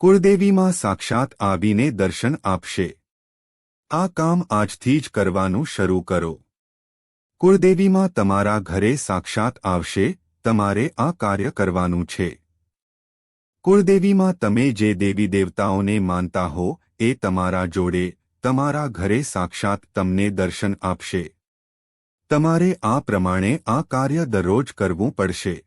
કુળદેવીમાં સાક્ષાત આવીને દર્શન આપશે. આ કામ આજથી જ કરવાનું શરૂ કરો. કુળદેવીમાં તમારા ઘરે સાક્ષાત આવશે, તમારે આ કાર્ય કરવાનું છે. કુળદેવીમાં તમે જે દેવી દેવતાઓને માનતા હો, એ તમારા જોડે, તમારા ઘરે સાક્ષાત તમને દર્શન આપશે. તમારે આ પ્રમાણે આ કાર્ય દરરોજ કરવું પડશે.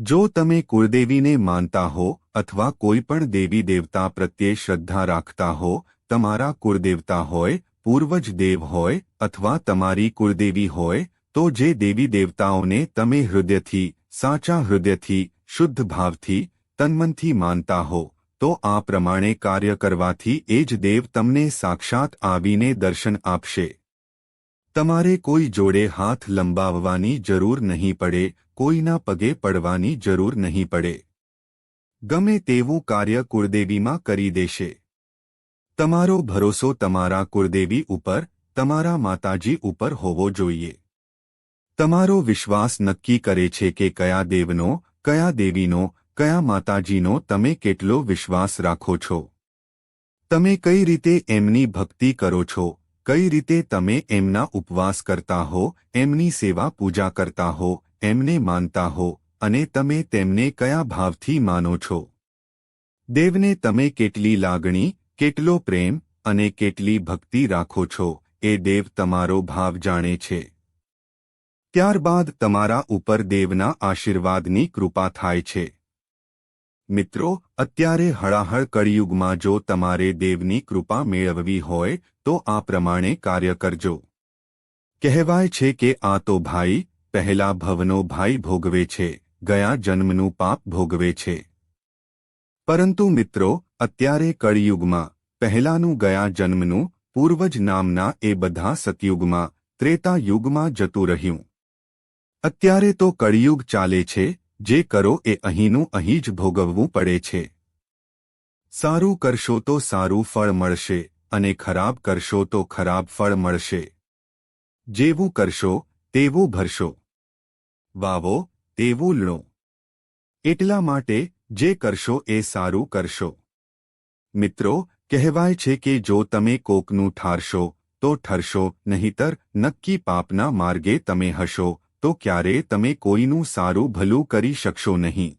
જો તમે કુળદેવીને માનતા હો અથવા કોઈ પણ દેવી દેવતા પ્રત્યે શ્રદ્ધા રાખતા હો, તમારા કુળદેવતા હોય, પૂર્વજ દેવ હોય અથવા તમારી કુળદેવી હોય, તો જે દેવી દેવતાઓને તમે હૃદયથી, સાચા હૃદયથી, શુદ્ધ ભાવથી, તન્મનથી માનતા હો, તો આ પ્રમાણે કાર્ય કરવાથી એ જ દેવ તમને સાક્ષાત આવીને દર્શન આપશે. તમારે કોઈ જોડે હાથ લંબાવવાની જરૂર નહીં પડે કોઈના પગે પડવાની જરૂર નહીં પડે. ગમે તેવું કાર્ય કુળદેવીમાં કરી દેશે. તમારો ભરોસો તમારા કુળદેવી ઉપર, તમારા માતાજી ઉપર હોવો જોઈએ. તમારો વિશ્વાસ નક્કી કરે છે કે કયા દેવનો, કયા દેવીનો, કયા માતાજીનો તમે કેટલો વિશ્વાસ રાખો છો. તમે કઈ રીતે એમની ભક્તિ કરો છો, કઈ રીતે તમે એમના ઉપવાસ કરતા હો, એમની સેવા પૂજા કરતા હો એમને માનતા હો, અને તમે તેમને કયા ભાવથી માનો છો? દેવને તમે કેટલી લાગણી, કેટલો પ્રેમ, અને કેટલી ભક્તિ રાખો છો, એ દેવ તમારો ભાવ જાણે છે. ત્યારબાદ તમારા ઉપર દેવના આશીર્વાદની કૃપા થાય છે. મિત્રો, અત્યારે હળાહળ કળિયુગમાં જો તમારે દેવની કૃપા મેળવવી હોય, તો આ પ્રમાણે કાર્ય કરજો. કહેવાય છે કે આ તો ભાઈ પહેલા ભવનો ભાઈ ભોગવે છે, ગયા જન્મનું પાપ ભોગવે છે. પરંતુ મિત્રો, અત્યારે કળિયુગમાં, પહેલાનું ગયા જન્મનું, પૂર્વજ નામના એ બધા સતયુગમાં, ત્રેતા યુગમાં જતું રહ્યું. અત્યારે તો કળિયુગ ચાલે છે, જે કરો એ અહીંનું અહીં જ ભોગવવું પડે છે. સારું કરશો તો સારું ફળ મળશે, અને ખરાબ કરશો તો ખરાબ ફળ મળશે. જેવું કરશો, તેવું ભરશો. વાવો, તેવું લો. એટલા માટે, જે કરશો એ સારું કરશો. મિત્રો, કહેવાય છે કે જો તમે કોકનું ઠારશો, તો ઠરશો, નહીતર નક્કી પાપના માર્ગે તમે હશો, તો ક્યારે તમે કોઈનું સારું ભલું કરી શકશો નહીં.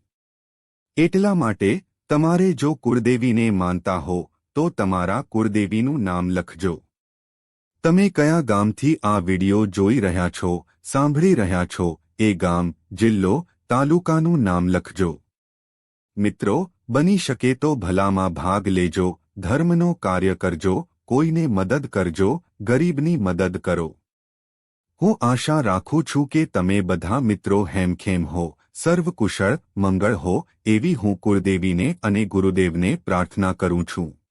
એટલા માટે, તમારે જો કુળદેવીને માનતા હો, તો તમારા કુળદેવીનું નામ લખજો. તમે કયા ગામથી આ વિડિયો જોઈ રહ્યા છો, સાંભળી રહ્યા છો એ ગામ, જિલ્લો, તાલુકાનું નામ લખજો. મિત્રો, બની શકે તો ભલામાં ભાગ લેજો, ધર્મનો કાર્ય કરજો, કોઈને મદદ કરજો, ગરીબની મદદ કરો. હું આશા રાખું છું કે તમે બધા મિત્રો હેમખેમ હો, સર્વકુશળ, મંગળ હો, એવી હું કુળદેવીને અને ગુરુદેવને પ્રાર્થના કરું છું.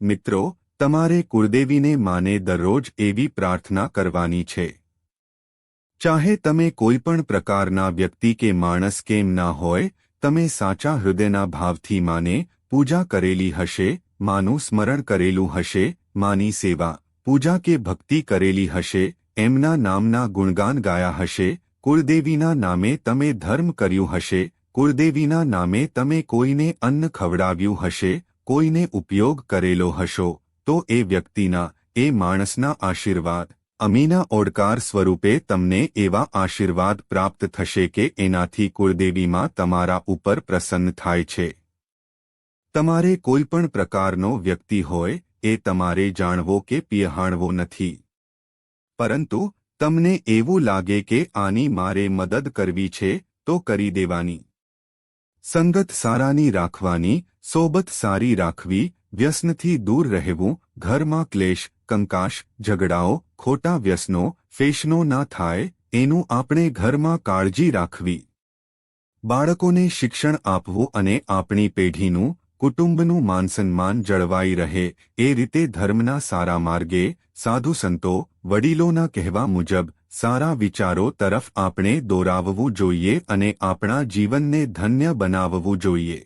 મિત્રો, તમારે કુળદેવીને માને દરરોજ એવી પ્રાર્થના કરવાની છે. ચાહે તમે કોઈપણ પ્રકારના વ્યક્તિ કે માણસ કેમ ના હોય, તમે સાચા હૃદયના ભાવથી માને, પૂજા કરેલી હશે, માનું સ્મરણ કરેલું હશે, માની સેવા, પૂજા કે ભક્તિ કરેલી હશે, એમના નામના ગુણગાન ગાયા હશે, કુળદેવીના નામે તમે ધર્મ કર્યું હશે, કુળદેવીના નામે તમે કોઈને અન્ન ખવડાવ્યું હશે, કોઈને ઉપયોગ કરેલો હશો, તો એ વ્યક્તિના, એ માણસના આશીર્વાદ. અમીના ઓડકાર સ્વરૂપે તમને એવા આશીર્વાદ પ્રાપ્ત થશે કે એનાથી કુળદેવીમાં તમારા ઉપર પ્રસન્ન થાય છે. તમારે કોઈપણ પ્રકારનો વ્યક્તિ હોય, એ તમારે જાણવો કે પિયહાણવો નથી. પરંતુ, તમને એવું લાગે કે આની મારે મદદ કરવી છે, તો કરી દેવાની. સંગત સારાની રાખવાની, સોબત સારી રાખવી, વ્યસનથી દૂર રહેવું, ઘરમાં ક્લેશ કંકાશ, ઝઘડાઓ, ખોટા વ્યસનો, ફેશનો ના થાય, એનું આપણે ઘરમાં કાળજી રાખવી. બાળકોને શિક્ષણ આપવું અને આપણી પેઢીનું, કુટુંબનું માનસન્માન જળવાઈ રહે, એ રીતે ધર્મના સારા માર્ગે, સાધુ સંતો, વડીલોના કહેવા મુજબ, સારા વિચારો તરફ આપણે દોરાવવું જોઈએ અને આપણા જીવનને ધન્ય બનાવવું જોઈએ.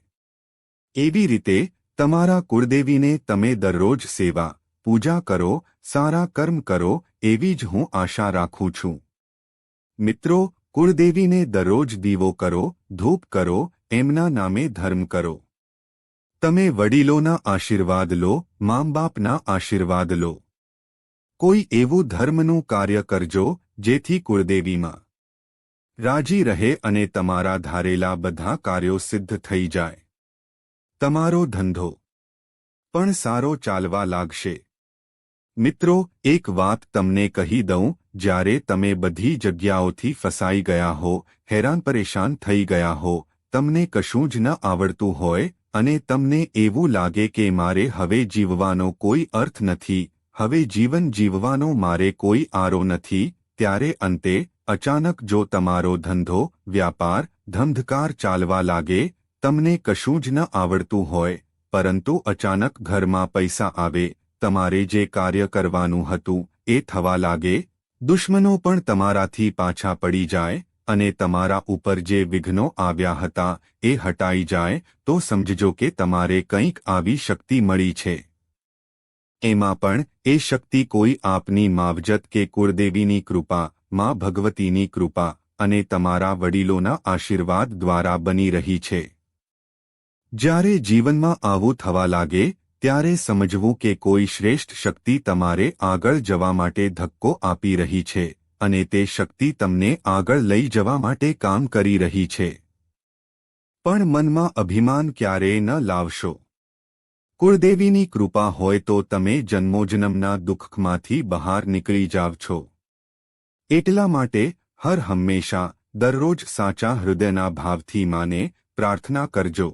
એવી રીતે, તમારા કુળદેવીને તમે દરરોજ સેવા પૂજા કરો, સારા કર્મ કરો, એવી જ હું આશા રાખું છું. મિત્રો, કુળદેવીને દરરોજ દીવો કરો, ધૂપ કરો, એમના નામે ધર્મ કરો. તમે વડીલોના આશીર્વાદ લો મામબાપના આશીર્વાદ લો. કોઈ એવું ધર્મનું કાર્ય કરજો, જેથી કુળદેવીમાં રાજી રહે અને તમારા ધારેલા બધા કાર્યો સિદ્ધ થઈ જાય. તમારો ધંધો પણ સારો ચાલવા લાગશે. મિત્રો, એક વાત તમને કહી દઉં, જ્યારે તમે બધી જગ્યાઓથી ફસાઈ ગયા હો, હેરાન પરેશાન થઈ ગયા હો, તમને કશું જ ન આવડતું હોય, અને તમને એવું લાગે કે મારે હવે જીવવાનો કોઈ અર્થ નથી, હવે જીવન જીવવાનો મારે કોઈ આરો નથી, ત્યારે અંતે, અચાનક જો તમારો ધંધો, વ્યાપાર ધમધકાર ચાલવા લાગે, તમને કશું જ ન આવડતું હોય, પરંતુ અચાનક ઘરમાં પૈસા આવે તમારે જે કાર્ય કરવાનું હતું, એ થવા લાગે, દુશ્મનો પણ તમારાથી પાછા પડી જાય, અને તમારા ઉપર જે વિઘ્નો આવ્યા હતા, એ હટાઈ જાય, તો સમજજો કે તમારે કંઈક આવી શક્તિ મળી છે. એમાં પણ, એ શક્તિ કોઈ આપની માવજત કે કુળદેવીની કૃપા, માં ભગવતીની કૃપા, અને તમારા વડીલોના આશીર્વાદ દ્વારા બની રહી છે. જ્યારે જીવનમાં આવું થવા લાગે ત્યારે સમજવું કે કોઈ શ્રેષ્ઠ શક્તિ તમારે આગળ જવા માટે ધક્કો આપી રહી છે, અને તે શક્તિ તમને આગળ લઈ જવા માટે કામ કરી રહી છે. પણ મનમાં અભિમાન ક્યારેય ન લાવશો. કુળદેવીની કૃપા હોય તો તમે જન્મોજન્મના દુઃખમાંથી બહાર નીકળી જાવ છો. એટલા માટે હર હંમેશા દરરોજ સાચા હૃદયના ભાવથી માને પ્રાર્થના કરજો.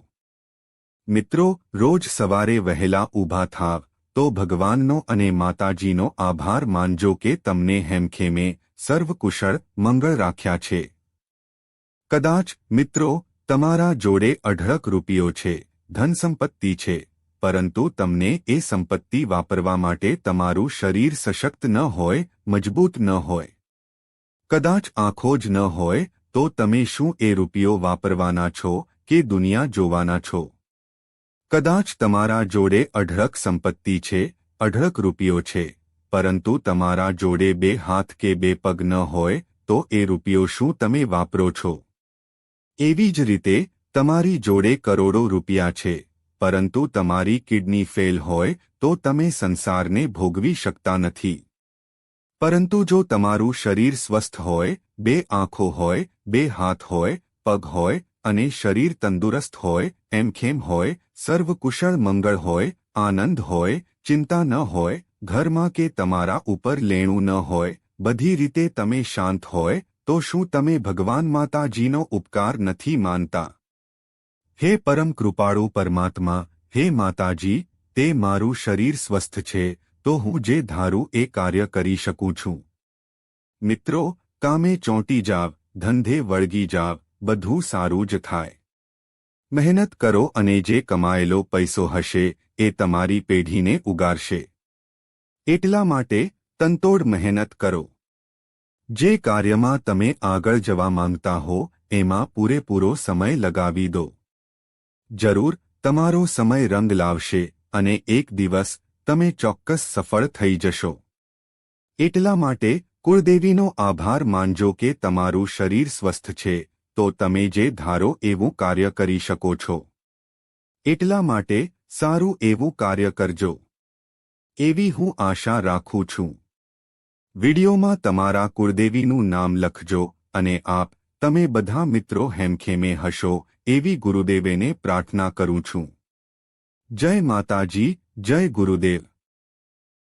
મિત્રો, રોજ સવારે વહેલા ઊભા થાવ, તો ભગવાનનો અને માતાજીનો આભાર માનજો કે તમને હેમખેમે સર્વકુશળ મંગળ રાખ્યા છે. કદાચ, મિત્રો, તમારા જોડે અઢળક રૂપિયો છે, ધન સંપત્તિ છે, પરંતુ તમને એ સંપત્તિ વાપરવા માટે તમારું શરીર સશક્ત ન હોય, મજબૂત ન હોય. કદાચ આંખો જ ન હોય, તો તમે શું એ રૂપિયો વાપરવાના છો કે દુનિયા જોવાના છો? કદાચ તમારા જોડે અઢળક સંપત્તિ છે, અઢળક રૂપિયો છે, પરંતુ તમારા જોડે બે હાથ કે બે પગ ન હોય, તો એ રૂપિયો શું તમે વાપરો છો? એવી જ રીતે, તમારી જોડે કરોડો રૂપિયા છે, પરંતુ તમારી કિડની ફેલ હોય, તો તમે સંસારને ભોગવી શકતા નથી. પરંતુ જો તમારું શરીર સ્વસ્થ હોય, બે આંખો હોય, બે હાથ હોય, પગ હોય અને શરીર તંદુરસ્ત હોય એમખેમ હોય સર્વકુશળ મંગળ હોય, આનંદ હોય, ચિંતા ન હોય, ઘરમાં કે તમારા ઉપર લેણું ન હોય, બધી રીતે તમે શાંત હોય, તો શું તમે ભગવાન માતાજીનો ઉપકાર નથી માનતા? હે પરમ કૃપાળુ પરમાત્મા, હે માતાજી, તે મારું શરીર સ્વસ્થ છે, તો હું જે ધારું એ કાર્ય કરી શકું છું. મિત્રો, કામે ચોંટી જાવ, ધંધે વળગી જાવ બધું સારું જ થાય. મહેનત કરો અને જે કમાયેલો પૈસો હશે, એ તમારી પેઢીને ઉગારશે. એટલા માટે તંતોડ મહેનત કરો. જે કાર્યમાં તમે આગળ જવા માંગતા હો, એમાં પૂરેપૂરો સમય લગાવી દો. જરૂર, તમારો સમય રંગ લાવશે અને એક દિવસ તમે ચોક્કસ સફળ થઈ જશો. એટલા માટે કુળદેવીનો આભાર માનજો કે તમારું શરીર સ્વસ્થ છે તો તમે જે ધારો એવું કાર્ય કરી શકો છો. એટલા માટે સારું એવું કાર્ય કરજો. એવી હું આશા રાખું છું. વિડિયોમાં તમારા કુળદેવીનું નામ લખજો અને આપ, તમે બધા મિત્રો હેમખેમે હશો એવી ગુરુદેવેને પ્રાર્થના કરું છું. જય માતાજી, જય ગુરુદેવ.